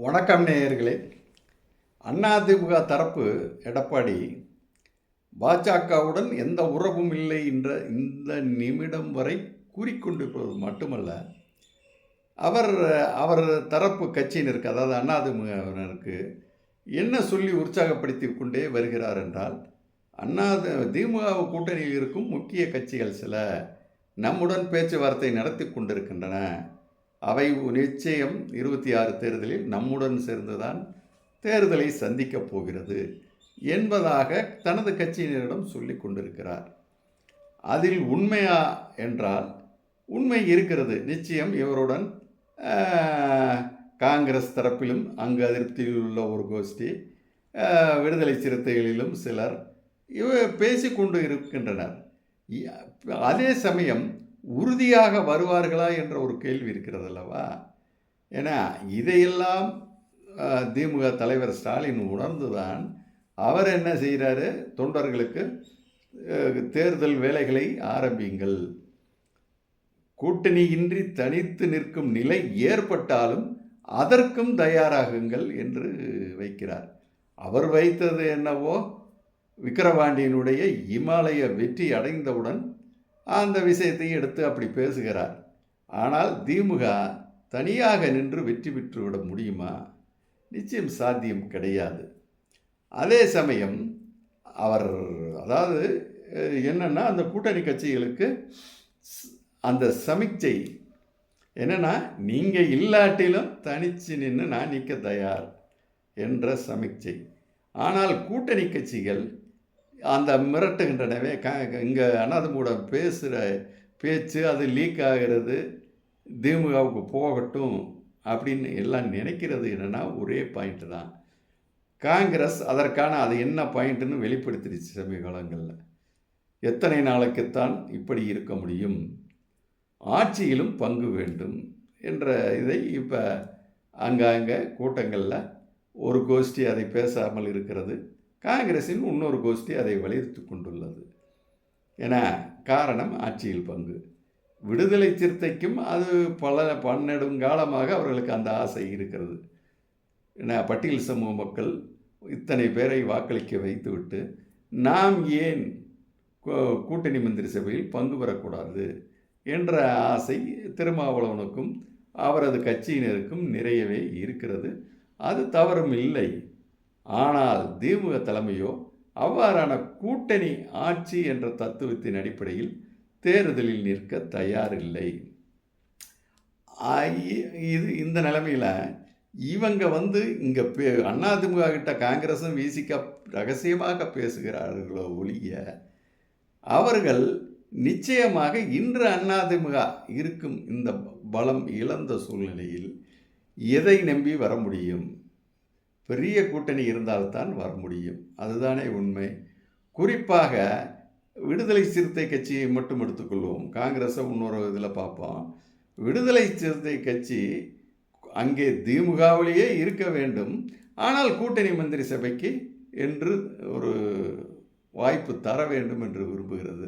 வணக்கம் நேயர்களே. அதிமுக தரப்பு எடப்பாடி பாஜகவுடன் எந்த உறவும் இல்லை என்ற இந்த நிமிடம் வரை கூறிக்கொண்டிருப்பது மட்டுமல்ல அவர் அவர் தரப்பு கட்சியினருக்கு அதாவது அதிமுகவினருக்கு என்ன சொல்லி உற்சாகப்படுத்தி கொண்டே வருகிறார் என்றால் அண்ணா திமுக கூட்டணியில் இருக்கும் முக்கிய கட்சிகள் சில நம்முடன் பேச்சுவார்த்தை நடத்தி கொண்டிருக்கின்றன. அவை நிச்சயம் இருபத்தி ஆறு தேர்தலில் நம்முடன் சேர்ந்துதான் தேர்தலை சந்திக்கப் போகிறது என்பதாக தனது கட்சியினரிடம் சொல்லி கொண்டிருக்கிறார். அதில் உண்மையா என்றால் உண்மை இருக்கிறது. நிச்சயம் இவருடன் காங்கிரஸ் தரப்பிலும் அங்கு அதிருப்தியில் உள்ள ஒரு கோஷ்டி விடுதலை சிறுத்தைகளிலும் சிலர் இவ பேசிக்கொண்டு இருக்கின்றனர். அதே சமயம் உறுதியாக வருவார்களா என்ற ஒரு கேள்வி இருக்கிறது அல்லவா? ஏன்னா இதையெல்லாம் திமுக தலைவர் ஸ்டாலின் உணர்ந்துதான் அவர் என்ன செய்கிறாரு தொண்டர்களுக்கு தேர்தல் வேலைகளை ஆரம்பிங்கள் கூட்டணியின்றி தனித்து நிற்கும் நிலை ஏற்பட்டாலும் அதற்கும் தயாராகுங்கள் என்று வைக்கிறார். அவர் வைத்தது என்னவோ? விக்கிரவாண்டியினுடைய இமாலய வெற்றி அடைந்தவுடன் அந்த விஷயத்தை எடுத்து அப்படி பேசுகிறார். ஆனால் திமுக தனியாக நின்று வெற்றி பெற்றுவிட முடியுமா? நிச்சயம் சாத்தியம் கிடையாது. அதே சமயம் அவர் அதாவது என்னென்னா அந்த கூட்டணி கட்சிகளுக்கு அந்த சமிக்சை என்னென்னா நீங்கள் இல்லாட்டிலும் தனிச்சு நின்று நான் நிற்க தயார் என்ற சமிக்சை ஆனால் கூட்டணி கட்சிகள் அந்த மிரட்டுகின்றனவே. க இங்கே அனாதமூட பேசுகிற பேச்சு அது லீக் ஆகிறது. திமுகவுக்கு போகட்டும் அப்படின்னு எல்லாம் நினைக்கிறது என்னென்னா ஒரே பாயிண்ட்டு தான். காங்கிரஸ் அதற்கான அது என்ன பாயிண்ட்டுன்னு வெளிப்படுத்திடுச்சு சமீப காலங்களில். எத்தனை நாளைக்குத்தான் இப்படி இருக்க முடியும்? ஆட்சியிலும் பங்கு வேண்டும் என்ற இதை இப்போ அங்கங்கே கூட்டங்களில் ஒரு கோஷ்டி அதை பேசாமல் இருக்கிறது. காங்கிரஸின் இன்னொரு கோஷ்டி அதை வலியுறுத்தி கொண்டுள்ளது. ஏன்னா காரணம் ஆட்சியில் பங்கு. விடுதலை சிறுத்தைக்கும் அது பல பன்னெடுங்காலமாக அவர்களுக்கு அந்த ஆசை இருக்கிறது. ஏன்னா பட்டியல் சமூக மக்கள் இத்தனை பேரை வாக்களிக்க வைத்துவிட்டு நாம் ஏன் கூட்டணி மந்திரி சபையில் பங்கு பெறக்கூடாது? என்ற ஆசை திருமாவளவனுக்கும் அவரது கட்சியினருக்கும் நிறையவே இருக்கிறது. அது தவறும் இல்லை. ஆனால் திமுக தலைமையோ அவ்வாறான கூட்டணி ஆட்சி என்ற தத்துவத்தின் அடிப்படையில் தேர்தலில் நிற்க தயாரில்லை. இது இந்த நிலைமையில் இவங்க வந்து இங்கே பே அதிமுக கிட்ட காங்கிரஸும் விசிக ரகசியமாக பேசுகிறார்களோ ஒழிய அவர்கள் நிச்சயமாக இன்று அதிமுக இருக்கும் இந்த பலம் இழந்த சூழ்நிலையில் எதை நம்பி வர முடியும்? பெரிய கூட்டணி இருந்தால்தான் வர முடியும். அதுதானே உண்மை. குறிப்பாக விடுதலை சிறுத்தை கட்சியை மட்டும் எடுத்துக்கொள்வோம். காங்கிரஸை இன்னொரு இதில் பார்ப்போம். விடுதலை சிறுத்தை கட்சி அங்கே திமுகவிலேயே இருக்க வேண்டும். ஆனால் கூட்டணி மந்திரி சபைக்கு என்று ஒரு வாய்ப்பு தர வேண்டும் என்று விரும்புகிறது.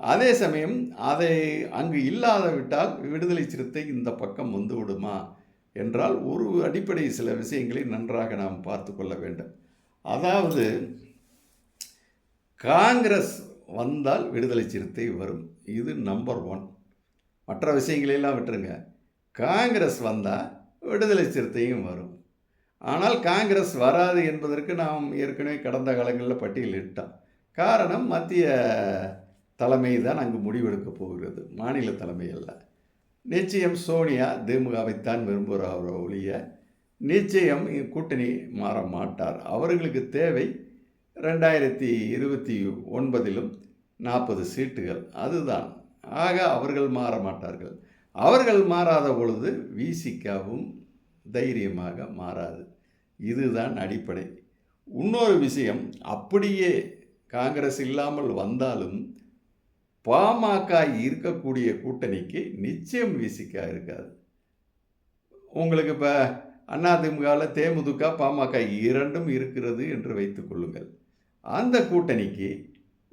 அதே சமயம் அதை அங்கு இல்லாத விட்டால் விடுதலை சிறுத்தை இந்த பக்கம் வந்து விடுமா? என்றால் ஒரு அடிப்படை சில விஷயங்களை நன்றாக நாம் பார்த்து கொள்ள வேண்டும். அதாவது காங்கிரஸ் வந்தால் விடுதலை சிறுத்தை வரும். இது நம்பர் ஒன் மற்ற விஷயங்களெல்லாம் விட்டுருங்க. காங்கிரஸ் வந்தால் விடுதலை சிறுத்தையும் வரும். ஆனால் காங்கிரஸ் வராது என்பதற்கு நாம் ஏற்கனவே கடந்த காலங்களில் பட்டியலிட்டோம் காரணம் மத்திய தலைமை தான் அங்கு முடிவெடுக்க போகிறது. மாநில தலைமை அல்ல. நிச்சயம் சோனியா திமுகவைத்தான் விரும்புகிறார் ஒழிய நிச்சயம் கூட்டணி மாற மாட்டார். அவர்களுக்கு தேவை ரெண்டாயிரத்தி இருபத்தி ஒன்பதிலும் நாற்பது சீட்டுகள். அதுதான். ஆக அவர்கள் மாற மாட்டார்கள். அவர்கள் மாறாத பொழுது விசிகாவும் தைரியமாக மாறாது. இதுதான் அடிப்படை. இன்னொரு விஷயம் அப்படியே காங்கிரஸ் இல்லாமல் வந்தாலும் பாமக இருக்கக்கூடிய கூட்டணிக்கு நிச்சயம் விசிகா இருக்காது. உங்களுக்கு இப்போ அதிமுகவில் தேமுதிக பாமக இரண்டும் இருக்கிறது என்று வைத்துக் கொள்ளுங்கள். அந்த கூட்டணிக்கு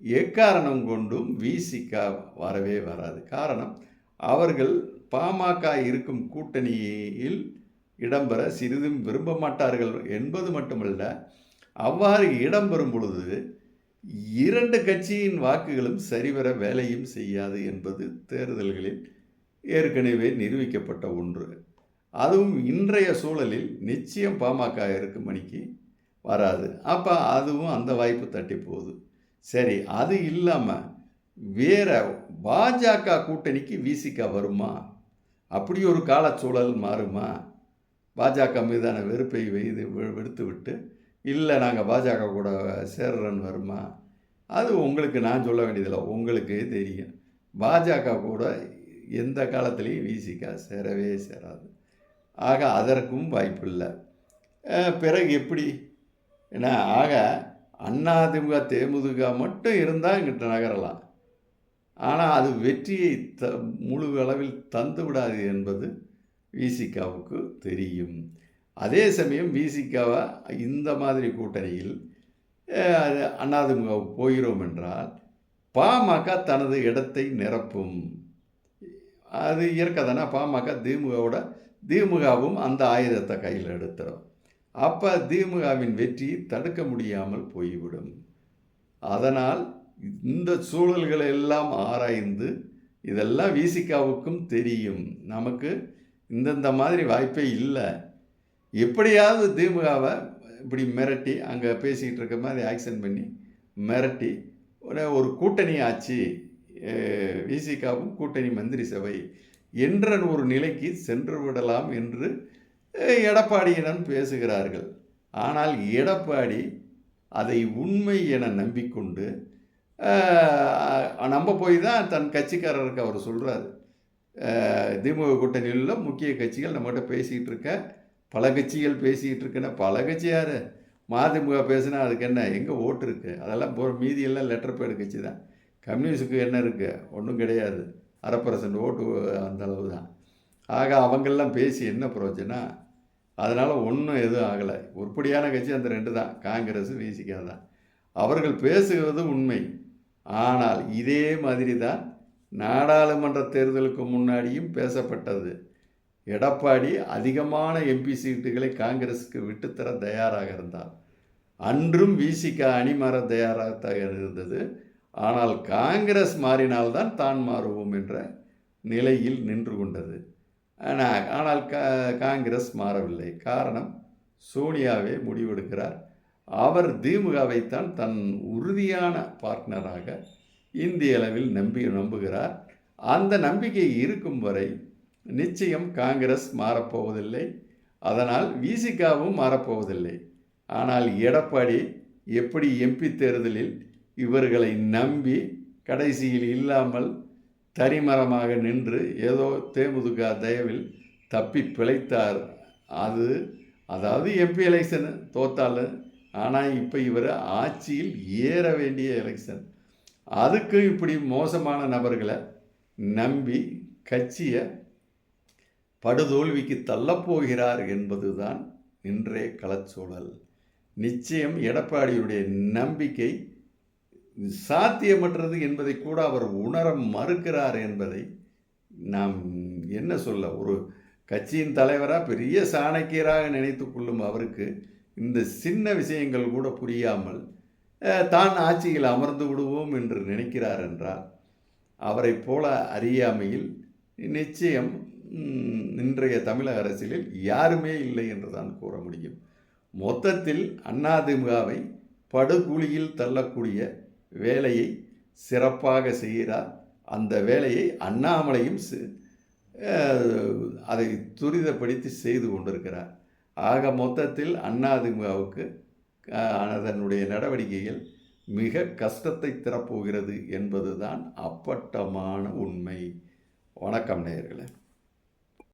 எக்காரணம் கொண்டும் விசிகா வரவே வராது. காரணம் அவர்கள் பாமக இருக்கும் கூட்டணியில் இடம்பெற சிறிதும் விரும்ப மாட்டார்கள் என்பது மட்டுமல்ல அவ்வாறு இடம்பெறும் பொழுது இரண்டு கட்சியின் வாக்குகளும் சரிவர வேலையும் செய்யாது என்பது தேர்தல்களில் ஏற்கனவே நிரூபிக்கப்பட்ட ஒன்று. அதுவும் இன்றைய சூழலில் நிச்சயம் பாமக இருக்கும் மணிக்கு வராது. அப்போ அதுவும் அந்த வாய்ப்பு தட்டி போகுது. சரி அது இல்லாமல் வேற பாஜக கூட்டணிக்கு விசிக வருமா? அப்படி ஒரு காலச்சூழல் மாறுமா? பாஜக மீதான வெறுப்பை வெய்து வெடுத்து விட்டு இல்லை நாங்கள் பாஜக கூட சேர்றன்னு வருமா? அது உங்களுக்கு நான் சொல்ல வேண்டியதில்லை உங்களுக்கே தெரியும். பாஜக கூட எந்த காலத்துலேயும் விசிக சேரவே சேராது. ஆக அதற்கும் வாய்ப்பில்லை. பிறகு எப்படி? ஏன்னா ஆக அதிமுக தேமுதிக மட்டும் இருந்தால் இங்கிட்ட நகரலாம். ஆனால் அது வெற்றியை த முழு அளவில் தந்து விடாது என்பது விசிகாவுக்கு தெரியும். அதே சமயம் விசிகாவை இந்த மாதிரி கூட்டணியில் அஹ், அதிமுகவுக்கு போகிறோம் என்றால் பாமக தனது இடத்தை நிரப்பும். அது இயற்கை தானே பாமக திமுகவோட திமுகவும் அந்த ஆயுதத்தை கையில் எடுத்துடும் அப்போ திமுகவின் வெற்றி தடுக்க முடியாமல் போய்விடும். அதனால் இந்த சூழல்களை எல்லாம் ஆராய்ந்து இதெல்லாம் விசிகாவுக்கும் தெரியும். நமக்கு இந்தந்த மாதிரி வாய்ப்பே இல்லை. எப்படியாவது திமுகவை இப்படி மிரட்டி அங்கே பேசிக்கிட்டு இருக்க மாதிரி ஆக்ஷன் பண்ணி மிரட்டி ஒரு ஒரு கூட்டணி ஆச்சு விசிகாவும் கூட்டணி மந்திரி சபை என்ற ஒரு நிலைக்கு சென்று விடலாம் என்று எடப்பாடியிடம் பேசுகிறார்கள். ஆனால் எடப்பாடி அதை உண்மை என நம்பிக்கொண்டு நம்ம நம்ப போய் தான் தன் கட்சிக்காரருக்கு அவர் சொல்கிறார் திமுக கூட்டணியில் முக்கிய கட்சிகள் நம்மகிட்ட பேசிக்கிட்டு இருக்க பல கட்சிகள் பேசிக்கிட்டு இருக்குன்னா பல கட்சி யார்? மதிமுக பேசுனா அதுக்கு என்ன? எங்கே ஓட்டு இருக்குது அதெல்லாம் போகிற மீதியெல்லாம் லெட்டர் பேடு கட்சி தான். கம்யூனிஸ்டுக்கு என்ன இருக்குது ஒன்றும் கிடையாது. அரை பர்சன்ட் ஓட்டு அந்த அளவு தான். ஆக அவங்கெல்லாம் பேசி என்ன பிரயோஜனம் அதனால் ஒன்றும் எதுவும் ஆகலை. உருப்படியான கட்சி அந்த ரெண்டு தான். காங்கிரஸ் விசிகா தான். அவர்கள் பேசுகிறது உண்மை. ஆனால் இதே மாதிரி தான் நாடாளுமன்ற தேர்தலுக்கு முன்னாடியும் பேசப்பட்டது. எடப்பாடி அதிகமான எம்பி சீட்டுகளை காங்கிரஸுக்கு விட்டுத்தர தயாராக இருந்தார். அன்றும் விசிக அணி தயாராக இருந்தது. ஆனால் காங்கிரஸ் மாறினால்தான் தான் மாறுவோம் என்ற நிலையில் நின்று கொண்டது. ஆனால் ஆனால் கா காங்கிரஸ் மாறவில்லை. காரணம் சோனியாவே முடிவெடுக்கிறார். அவர் திமுகவைத்தான் தன் உறுதியான பார்ட்னராக இந்திய அளவில் நம்பி நம்புகிறார். அந்த நம்பிக்கை இருக்கும் வரை நிச்சயம் காங்கிரஸ் மாறப்போவதில்லை. அதனால் விசிகாவும் மாறப்போவதில்லை. ஆனால் எடப்பாடி எப்படி எம்பி தேர்தலில் இவர்களை நம்பி கடைசியில் இல்லாமல் தரிமரமாக நின்று ஏதோ தேமுதிக தயவில் தப்பி பிழைத்தார். அது அதாவது எம்பி எலெக்ஷன் தோத்தால் ஆனால் இப்போ இவர் ஆட்சியில் ஏற வேண்டிய எலெக்ஷன். அதுக்கு இப்படி மோசமான நபர்களை நம்பி கட்சியை படுதோல்விக்கு தள்ளப்போகிறார் என்பதுதான் இன்றைய களச்சூழல் நிச்சயம் எடப்பாடியுடைய நம்பிக்கை சாத்தியமற்றது என்பதை கூட அவர் உணர மறுக்கிறார் என்பதை நாம் என்ன சொல்ல ஒரு கட்சியின் தலைவராக பெரிய சாணக்கியராக நினைத்து கொள்ளும் அவருக்கு இந்த சின்ன விஷயங்கள் கூட புரியாமல் தான் ஆட்சியில் அமர்ந்து விடுவோம் என்று நினைக்கிறார் என்றால் அவரைப் போல அறியாமையில் நிச்சயம் இன்றைய தமிழக அரசியலில் யாருமே இல்லை என்று தான் கூற முடியும். மொத்தத்தில் அதிமுகவை படுகுழியில் தள்ளக்கூடிய வேலையை சிறப்பாக செய்கிறார். அந்த வேலையை அண்ணாமலையும் அதை துரிதப்படுத்தி செய்து கொண்டிருக்கிறார். ஆக மொத்தத்தில் அதிமுகவுக்கு அதனுடைய நடவடிக்கைகள் மிக கஷ்டத்தை தரப்போகிறது என்பதுதான் அப்பட்டமான உண்மை. வணக்கம் நேயர்களே.